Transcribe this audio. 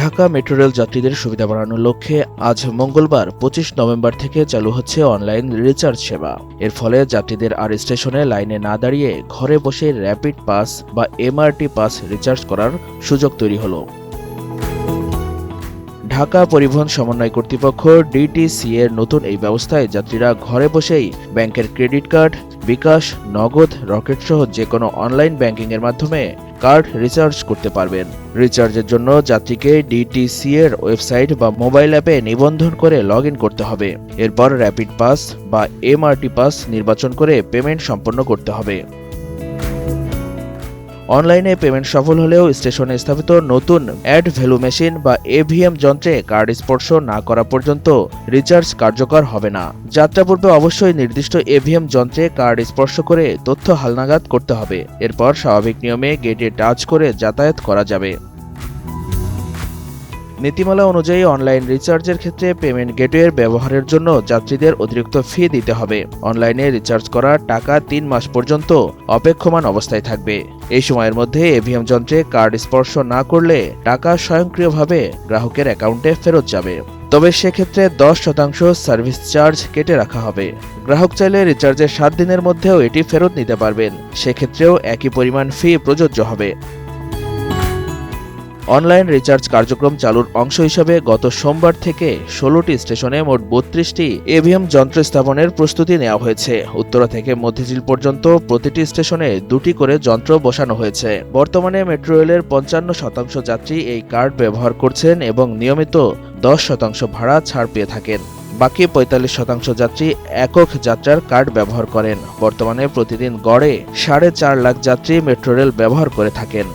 Dhaka metro rail যাত্রীদের সুবিধা বাড়ানোর লক্ষ্যে আজ মঙ্গলবার পঁচিশ নভেম্বর থেকে চালু হচ্ছে অনলাইন রিচার্জ সেবা। এর ফলে যাত্রীদের আর স্টেশনে লাইনে না দাঁড়িয়ে ঘরে বসে র্যাপিড পাস বা এমআরটি পাস রিচার্জ করার সুযোগ তৈরি হলো। ঢাকা পরিবহন সমন্বয় কর্তৃপক্ষ ডিটিসি এর নতুন এই ব্যবস্থায় যাত্রীরা ঘরে বসেই ব্যাংকের ক্রেডিট কার্ড, বিকাশ, নগদ, রকেট সহ যে কোনো অনলাইন ব্যাংকিং এর মাধ্যমে কার্ড রিচার্জ করতে পারবেন। রিচার্জের জন্য যাত্রীকে ডিটিসি এর ওয়েবসাইট বা মোবাইল অ্যাপে নিবন্ধন করে লগ করতে হবে। এরপর র্যাপিড পাস বা এমআরটি পাস নির্বাচন করে পেমেন্ট সম্পন্ন করতে হবে। অনলাইনে পেমেন্ট সফল হলেও স্টেশনে স্থাপিত নতুন অ্যাড ভ্যালু মেশিন বা এভিএম যন্ত্রে কার্ড স্পর্শ না করা পর্যন্ত রিচার্জ কার্যকর হবে না। যাত্রা পূর্বে অবশ্যই নির্দিষ্ট এভিএম যন্ত্রে কার্ড স্পর্শ করে তথ্য হালনাগাদ করতে হবে। এরপর স্বাভাবিক নিয়মে গেটে টাচ করে যাতায়াত করা যাবে। নীতিমালা অনুযায়ী অনলাইন রিচার্জের ক্ষেত্রে পেমেন্ট গেটওয়ের ব্যবহারের জন্য যাত্রীদের অতিরিক্ত ফি দিতে হবে। অনলাইনে রিচার্জ করা টাকা তিন মাস পর্যন্ত অপেক্ষমান অবস্থায় থাকবে। এই সময়ের মধ্যে এভিএম যন্ত্রে কার্ড স্পর্শ না করলে টাকা স্বয়ংক্রিয়ভাবে গ্রাহকের অ্যাকাউন্টে ফেরত যাবে। তবে সেক্ষেত্রে দশ শতাংশ সার্ভিস চার্জ কেটে রাখা হবে। গ্রাহক চাইলে রিচার্জের সাত দিনের মধ্যেও এটি ফেরত নিতে পারবেন। সেক্ষেত্রেও একই পরিমাণ ফি প্রযোজ্য হবে। অনলাইন রিচার্জ কার্যক্রম চালুর অংশ হিসাবে গত সোমবার থেকে ষোলোটি স্টেশনে মোট বত্রিশটি এভিএম যন্ত্র স্থাপনের প্রস্তুতি নেওয়া হয়েছে। উত্তরা থেকে মধ্যঝিল পর্যন্ত প্রতিটি স্টেশনে দুটি করে যন্ত্র বসানো হয়েছে। বর্তমানে মেট্রো রেলের পঞ্চান্ন শতাংশ যাত্রী এই কার্ড ব্যবহার করছেন এবং নিয়মিত দশ শতাংশ ভাড়া ছাড় পেয়ে থাকেন। বাকি পঁয়তাল্লিশ শতাংশ যাত্রী একক যাত্রার কার্ড ব্যবহার করেন। বর্তমানে প্রতিদিন গড়ে সাড়ে চার লাখ যাত্রী মেট্রো রেল ব্যবহার করে থাকেন।